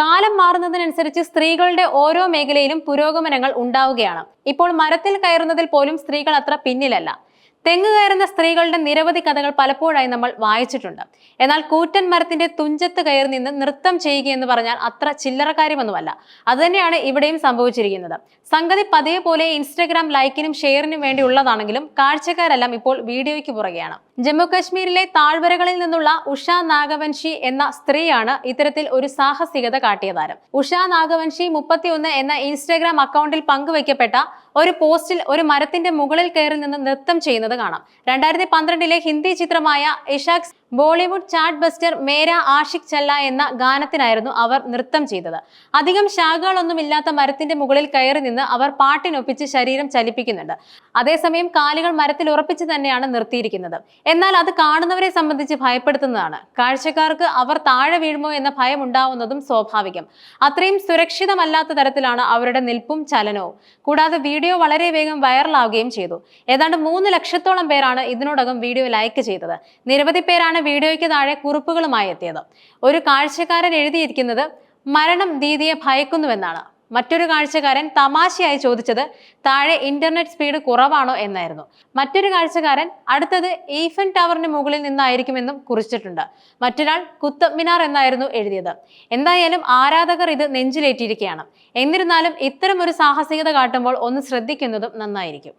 കാലം മാറുന്നതിനനുസരിച്ച് സ്ത്രീകളുടെ ഓരോ മേഖലയിലും പുരോഗമനങ്ങൾ ഉണ്ടാവുകയാണ്. ഇപ്പോൾ മരത്തിൽ കയറുന്നതിൽ പോലും സ്ത്രീകൾ അത്ര പിന്നിലല്ല. തെങ്ങ് കയറുന്ന സ്ത്രീകളുടെ നിരവധി കഥകൾ പലപ്പോഴായി നമ്മൾ വായിച്ചിട്ടുണ്ട്. എന്നാൽ കൂറ്റൻ മരത്തിന്റെ തുഞ്ചത്ത് കയറി നിന്ന് നൃത്തം ചെയ്യുക എന്ന് പറഞ്ഞാൽ അത്ര ചില്ലറ കാര്യമൊന്നുമല്ല അതുതന്നെയാണ് ഇവിടെയും സംഭവിച്ചിരിക്കുന്നത്. സംഗതി പതിയെ പോലെ ഇൻസ്റ്റഗ്രാം ലൈക്കിനും ഷെയറിനും വേണ്ടിയുള്ളതാണെങ്കിലും കാഴ്ചക്കാരെല്ലാം ഇപ്പോൾ വീഡിയോയ്ക്ക് പുറകെയാണ്. ജമ്മു കാശ്മീരിലെ താഴ്വരകളിൽ നിന്നുള്ള ഉഷ നാഗവൻഷി എന്ന സ്ത്രീയാണ് ഇത്തരത്തിൽ ഒരു സാഹസികത കാട്ടിയ താരം ഉഷ നാഗവൻഷി മുപ്പത്തിയൊന്ന് എന്ന ഇൻസ്റ്റഗ്രാം അക്കൗണ്ടിൽ പങ്കുവയ്ക്കപ്പെട്ട ഒരു പോസ്റ്റിൽ ഒരു മരത്തിന്റെ മുകളിൽ കയറി നിന്ന് നൃത്തം ചെയ്യുന്നത് കാണാം. രണ്ടായിരത്തി പന്ത്രണ്ടിലെ ഹിന്ദി ചിത്രമായ ഇഷാക്സ് Bollywood chart buster Mera Ashiq Challa എന്ന ഗാനത്തിനായിരുന്നു അവർ നൃത്തം ചെയ്തത്. അധികം ശാഖകളൊന്നുമില്ലാത്ത മരത്തിന്റെ മുകളിൽ കയറി നിന്ന് അവർ പാട്ടിനൊപ്പിച്ച് ശരീരം ചലിപ്പിക്കുന്നുണ്ട്. അതേസമയം കാലുകൾ മരത്തിൽ ഉറപ്പിച്ച് തന്നെയാണ് നിർത്തിയിരിക്കുന്നത്. എന്നാൽ അത് കാണുന്നവരെ സംബന്ധിച്ച് ഭയപ്പെടുത്തുന്നതാണ്. കാഴ്ചക്കാർക്ക് അവർ താഴെ വീഴുമോ എന്ന ഭയം ഉണ്ടാവുന്നതും സ്വാഭാവികം. അത്രയും സുരക്ഷിതമല്ലാത്ത തരത്തിലാണ് അവരുടെ നിൽപ്പും ചലനവും. കൂടാതെ വീഡിയോ വളരെ വേഗം വൈറലാവുകയും ചെയ്തു. ഏതാണ്ട് മൂന്ന് ലക്ഷത്തോളം പേരാണ് ഇതിനോടകം വീഡിയോ ലൈക്ക് ചെയ്തത്. നിരവധി പേരാണ് വീഡിയോയ്ക്ക് താഴെ കുറിപ്പുകളുമായി എത്തിയത്. ഒരു കാഴ്ചക്കാരൻ എഴുതിയിരിക്കുന്നത് മരണം ദീദിയെ ഭയക്കുന്നുവെന്നാണ്. മറ്റൊരു കാഴ്ചക്കാരൻ തമാശയായി ചോദിച്ചത് താഴെ ഇന്റർനെറ്റ് സ്പീഡ് കുറവാണോ എന്നായിരുന്നു. മറ്റൊരു കാഴ്ചക്കാരൻ അടുത്തത് ഈഫൻ ടവറിന് മുകളിൽ നിന്നായിരിക്കുമെന്നും കുറിച്ചിട്ടുണ്ട്. മറ്റൊരാൾ കുത്തബ് മിനാർ എന്നായിരുന്നു എഴുതിയത്. എന്തായാലും ആരാധകർ ഇത് നെഞ്ചിലേറ്റിയിരിക്കുകയാണ്. എന്നിരുന്നാലും ഇത്തരം ഒരു സാഹസികത കാട്ടുമ്പോൾ ഒന്ന് ശ്രദ്ധിക്കുന്നതും നന്നായിരിക്കും.